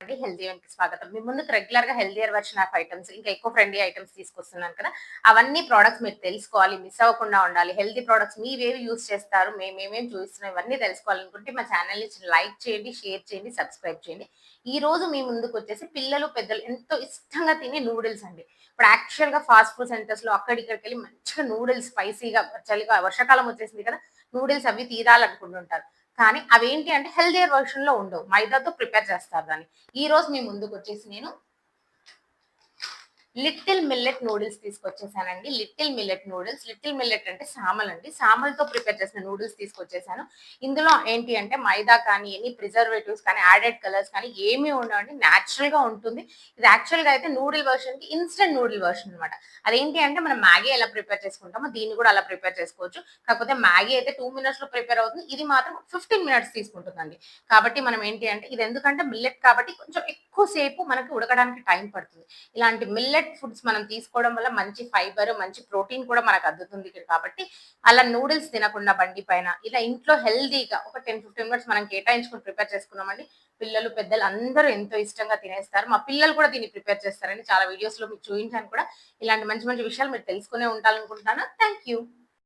Healthy స్వాగతం. మీ ముందుకు రెగ్యులర్గా హెల్దియర్ వర్షన్ ఆఫ్ ఐటమ్స్ ఇంకా ఎక్కువ ఫ్రెండ్లీ ఐటమ్స్ తీసుకొస్తున్నాను కదా. అవన్నీ ప్రోడక్ట్స్ మీరు తెలుసుకోవాలి మిస్ అవ్వకుండా ఉండాలి. హెల్దీ ప్రోడక్ట్స్ మీవేవి యూస్ చేస్తారు మేము ఏమేమి చూస్తున్నాం ఇవన్నీ తెలుసుకోవాలనుకుంటే మా ఛానల్ని లైక్ చేయండి షేర్ చేయండి సబ్స్క్రైబ్ చేయండి. ఈ రోజు మీ ముందుకు వచ్చేసి పిల్లలు పెద్దలు ఎంతో ఇష్టంగా తినే నూడిల్స్ అండి. ఇప్పుడు యాక్చువల్గా ఫాస్ట్ ఫుడ్ సెంటర్స్లో అక్కడిక్కడికి వెళ్ళి మంచిగా నూడిల్స్ స్పైసీగా చలిగా వర్షాకాలం వచ్చేసింది కదా నూడిల్స్ అవి తీరాలనుకుంటుంటారు. కానీ అవేంటి అంటే హెల్దీ వర్షన్లో ఉండవు. మైదాతో ప్రిపేర్ చేస్తారు దాన్ని. ఈ రోజు మీ ముందుకు వచ్చేసి నేను little millet noodles తీసుకొచ్చేసానండి. Little millet noodles. Little millet అంటే సామల్ అండి సామల్తో ప్రిపేర్ చేసిన నూడిల్స్ తీసుకొచ్చేసాను. ఇందులో ఏంటి అంటే మైదా కానీ ఎనీ ప్రిజర్వేటివ్స్ కానీ యాడెడ్ కలర్స్ కానీ ఏమీ ఉండవండి. న్యాచురల్గా ఉంటుంది. ఇది యాక్చువల్గా అయితే నూడిల్ వర్షన్కి ఇన్స్టెంట్ నూడిల్ వర్షన్ అనమాట అదేంటి అంటే మనం మ్యాగీ ఎలా ప్రిపేర్ చేసుకుంటామో దీన్ని కూడా అలా ప్రిపేర్ చేసుకోవచ్చు. కాకపోతే మ్యాగీ అయితే టూ మినిట్స్లో ప్రిపేర్ అవుతుంది. ఇది మాత్రం ఫిఫ్టీన్ మినిట్స్ తీసుకుంటుందండి. కాబట్టి మనం ఏంటి అంటే ఇది ఎందుకంటే మిల్లెట్ కాబట్టి కొంచెం ఎక్కువ సేపు మనకి ఉడకడానికి టైం పడుతుంది. ఇలాంటి మిల్లెట్ ఫుడ్స్ మనం తీసుకోవడం వల్ల మంచి ఫైబర్ మంచి ప్రోటీన్ కూడా మనకు అందుతుంది కాబట్టి అలా నూడిల్స్ తినకుండా బండి పైన ఇలా ఇంట్లో హెల్దీగా ఒక టెన్ ఫిఫ్టీన్ మినిట్స్ మనం కేటాయించుకుని ప్రిపేర్ చేసుకున్నామండి. పిల్లలు పెద్దలు అందరూ ఎంతో ఇష్టంగా తినేస్తారు. మా పిల్లలు కూడా దీన్ని ప్రిపేర్ చేస్తారండి చాలా వీడియోస్లో మీకు చూపించాను కూడా. ఇలాంటి మంచి మంచి విషయాలు మీరు తెలుసుకునే ఉంటారనుకుంటున్నాను. Thank you